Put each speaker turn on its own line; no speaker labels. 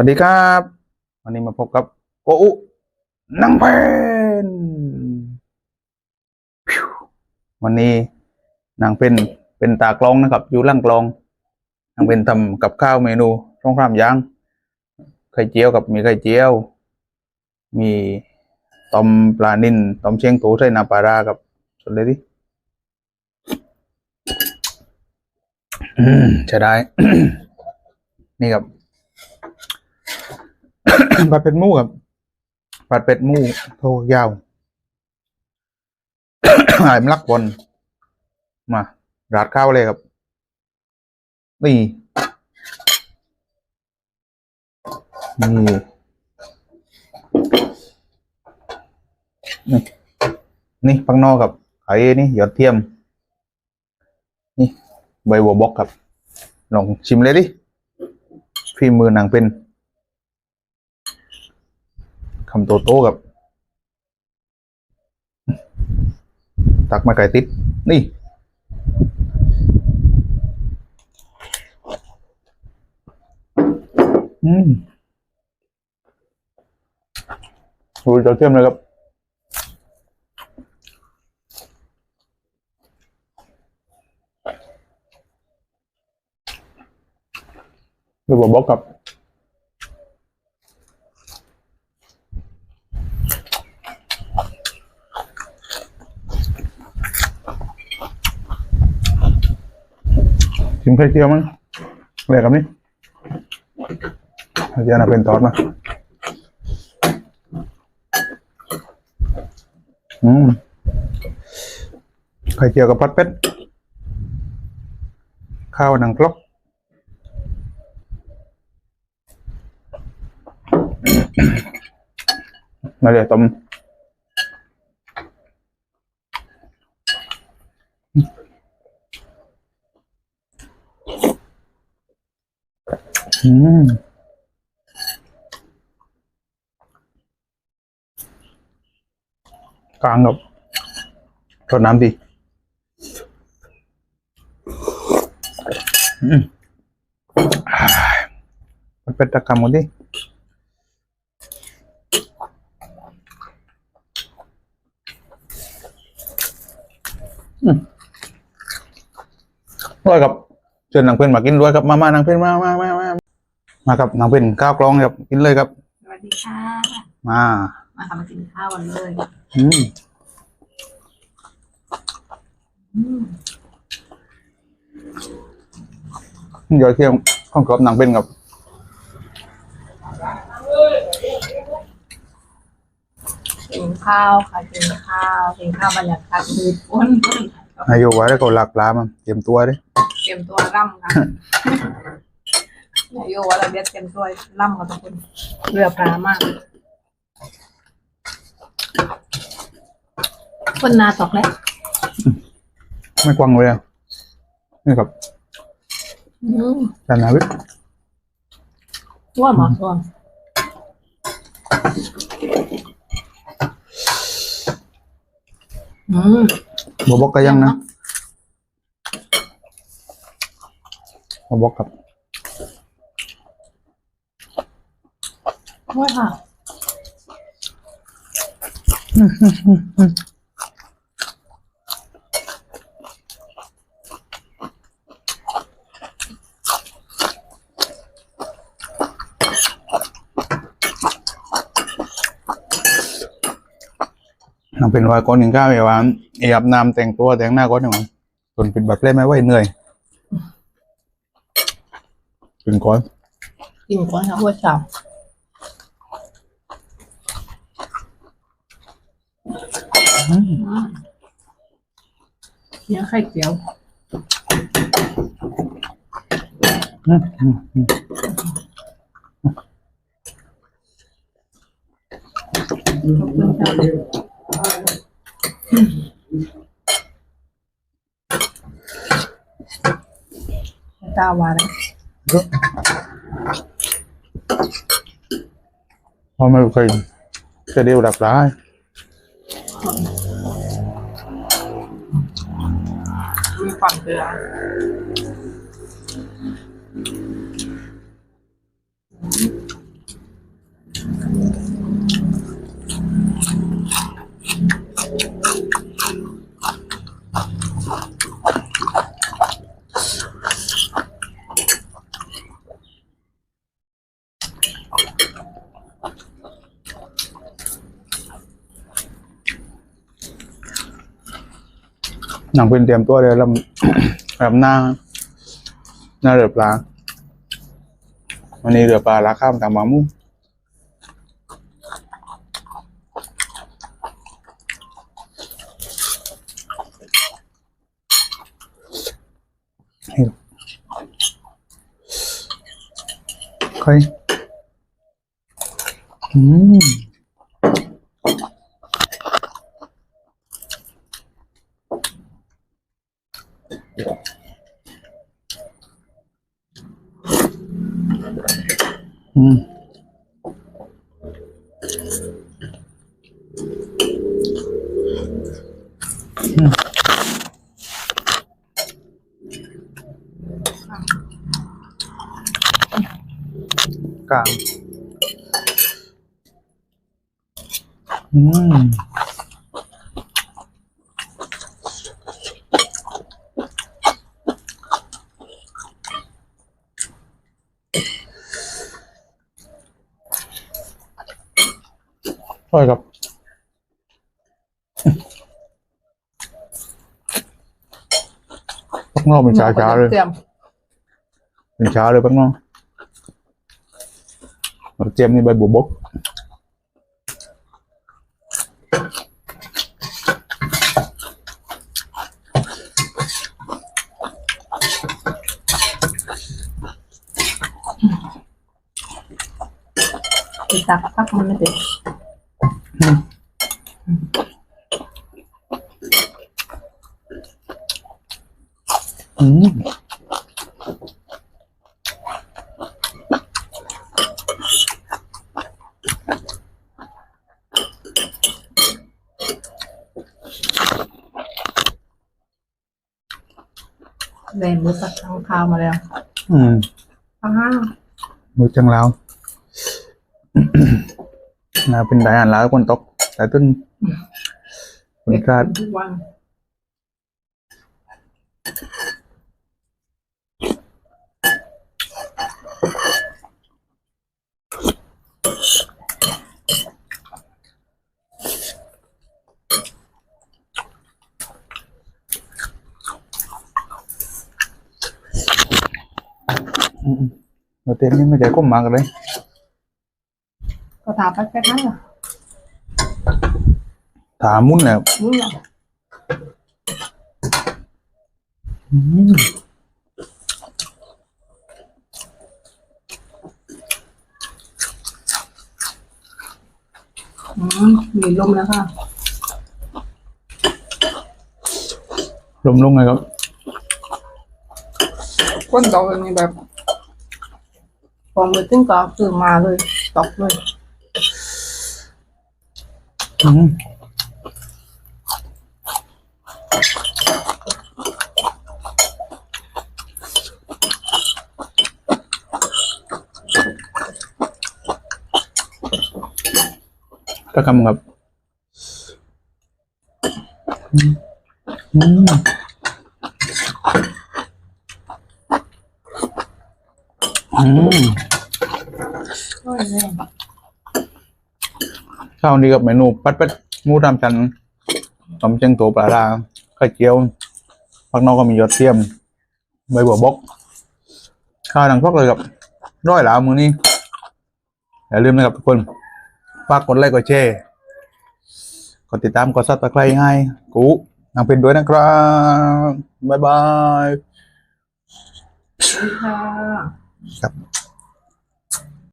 วัสดีครับ วันนี้มาพบกับโกอุนังเป็นวันนี้นางเป็นเป็นตากลองนะครับ อยู่ล่างกลองนางเป็นทำกับข้าวเมนูช่องพรามย่างไข่เจียวกับมีไข่เจียว มีต้มปลานินต้มเชียงตูใส่น้ำปลารากับสุดเลยดิอืมใช่ได้ นี่ครับ ผัดเป็ดหมูครับผัดเป็ดหมูโทยาวหายมลักบอลมาราดข้าวเลยครับ นี่ นี่นี่นี่ปังนอกครับไอ้นี่ยอดเทียม นี่ใบบัวบกครับ ลองชิมเลยดิฝีมือนางเป็น คำโตโต้กับ ตักมาไก่ติด นี่ อืมดูจะเทียมเลยครับดูบบอกกับ ชิม ไข่เจียวมั้งอะไรกับนี่ไข่เจียวนะเป็นทอดมาอืมไข่เจียวกับพัดเป็ดข้าวหนังกรอบมาเดี๋ยวต้ม อืมกลางกับรดน้ำดีอืมอ่ามันเป็นตะกรรมดิอืมด้วยครับเชิญนางเพื่อนมากินด้วยครับมามา นางเพื่อนมามามามา มาครับนางเพื่อนข้าวกลองครับกินเลยครับ
สวัสดีค่ะ
มา
มาทำมากินข้าวกันเลย
อืม
อืม
เดี๋ยวเที่ยงข้องกรอบนางเป็นครับ
กินข้าวค่ะกินข้าวกินข้าวบรรยากาศดีอ้น
นายโยไว้แล้วก็หลักปลามันเตรียมตัวดิ
เตรียมตัวร่ำค่ะ นายโยว่าเราเรียกเตรียมตัวร่ำกับทุกคนเรือปลามากคนนาตกแล้ว
ไม่กวางเลยอะนี่ครับ
อืม
จานนาวิทย์
ว่าหมาส่วนอืม
บบอกก็ยังนะบบอกกับ
ว่าค่ะ
นางเป็นวายก้อนหนึ่งข้าวเอวานเออาบน้ำแต่งตัวแต่งหน้าก้อนหนึ่งจนเป็นแบบเล่ไม่ไหวเหนื่อยเป็นก้อน
กินก่อนค่ะหัวเช้า เนี่ยไข่เจียวตาวาเลย
พอมาเคยจะเดียวดับร้าย
มีค วามเกลือ
หนังเป็นเตรียมตัวเลยลำลำหน้าหน้าเรือปลาวันนี้เรือปลาราข้ามตามบางมุ้งนี่ใครอืมอืม อืมกล อืมอร่อยครับปักนอกเป็นชาชาๆเลย
เตรียม
เป็นชาเลยปักนอกเราเจียมนี่ใบบัวบก
ติดตักพักมันไม่ติด
อืม
แรงมือตักทางข้าวมาแล้ว
อืม
อ้าว
มือจังแล้วนะเป็น đại hàn lá con tóc tại tân คนคาด
ทุกวัน
đầu tiên nhưng mà chạy có mặt rồi đấy
ก็ถามไปแค่นั้นเหรอ
thả muốn là
นี่แหละ
ừ.
อืมมีลมแล้วค่ะ
lung lung này không
ก้นตอกแบบ นี้แบบพอมือตึ้งก็คือมาเลยตกเลย
ừ. các cầm ngập ừ. Ừ. อืม
อ้ย แรง
เช้านี้กับเมนูปัดป็ดหมูดำจันตำเชียงตัวปลาลาไข่เจียวผักนอกก็มียอดเทียมใบบัวบกข้าวดังพอกเลยกับร้อยหลามือนี้อย่าลืมนะครับทุกคนฝากกดไลค์กดแชร์กดติดตามกดซับสไครต์ให้กูนางเป็นด้วยนะครับ บ๊ายบาย
สวัสดีค่ะ
ครับ